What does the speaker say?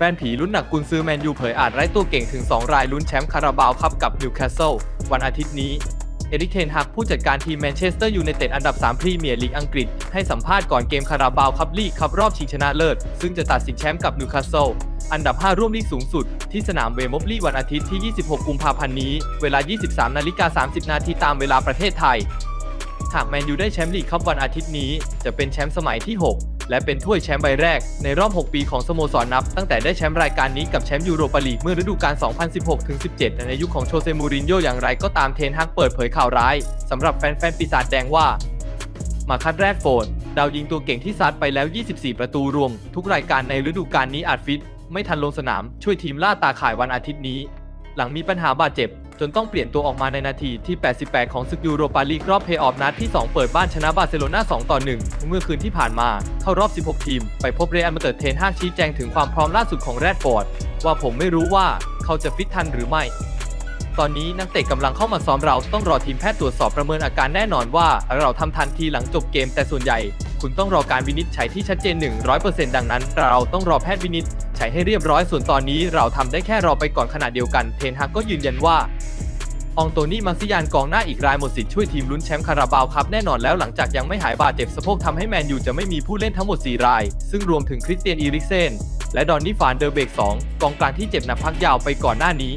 แฟนผีลุ้นหนักกุนซือแมนยูเผยอาจไร้ตัวเก่งถึง 2 รายลุ้นแชมป์คาราบาวครับกับนิวคาสเซิลวันอาทิตย์นี้ เอริกเทนฮักผู้จัดการทีมแมนเชสเตอร์ยูไนเต็ดอันดับ 3 พรีเมียร์ลีกอังกฤษ ให้สัมภาษณ์ก่อนเกมคาราบาวคัพลีกครับรอบชิงชนะเลิศ ซึ่งจะตัดสินแชมป์กับนิวคาสเซิลอันดับ 5 ร่วมลีกสูงสุด ที่สนามเวมบลีวันอาทิตย์ที่ 26 กุมภาพันธ์นี้ เวลา 23 นาฬิกา 30 นาทีตามเวลาประเทศไทยหากแมนยูได้แชมป์ลีกครับวันอาทิตย์นี้ จะเป็นแชมป์สมัยที่ 6 และเป็นถ้วยแชมป์ใบแรกในรอบ 6 ปีของสโมสรนับ ตั้งแต่ได้แชมป์รายการนี้กับแชมป์ยูโรปาลีกเมื่อฤดูกาล 2016-17 ในยุคของโชเซมูรินโญ่อย่างไรก็ตามเทนฮักเปิดเผยข่าวร้ายสำหรับแฟนๆปีศาจแดงว่า มาคัดแรกโฟร์ดดาวยิงตัวเก่งที่ซัดไปแล้ว 24 ประตูรวม ทุกรายการในฤดูกาลนี้อาจฟิต ไม่ทันลงสนามช่วยทีมล่าตาข่ายวันอาทิตย์นี้ หลังมีปัญหาบาดเจ็บ จนต้องเปลี่ยนตัวออกมาในนาทีที่ 88 ของศึกยูโรปาลีกรอบเพย์ออฟนัดที่ 2 เปิดบ้านชนะบาร์เซโลนา2ต่อ1เมื่อคืนที่ผ่านมาเข้ารอบ 16 ทีม ไปพบเรอัลมาดริดเทนฮากชี้แจงถึงความพร้อมล่าสุดของแรดฟอร์ด ว่าผมไม่รู้ว่าเขาจะฟิตทันหรือไม่ ตอนนี้นักเตะกำลังเข้ามาซ้อมเราต้องรอทีมแพทย์ตรวจสอบประเมินอาการแน่นอนว่าเราทำทันทีหลังจบเกมแต่ส่วนใหญ่ คุณต้องรอการวินิจฉัยที่ชัดเจน 100%ดังนั้น เราต้องรอแพทย์วินิจฉัยให้เรียบร้อยส่วนตอนนี้เราทำได้แค่รอไปก่อนขณะเดียวกันเทนฮากก็ยืนยันว่าอองโตนี่มาซิยานกองหน้าอีกรายหมดสิทธิ์ช่วยทีมลุ้นแชมป์คาราบาวครับแน่นอนแล้วหลังจากยังไม่หายบาดเจ็บสะโพกทำให้แมนยูจะไม่มีผู้เล่นทั้งหมด 4 ราย ซึ่งรวมถึงคริสเตียนอีริกเซน และดอนนี่ฟานเดอร์เบก 2 กองกลางที่เจ็บหนักพักยาวไปก่อนหน้านี้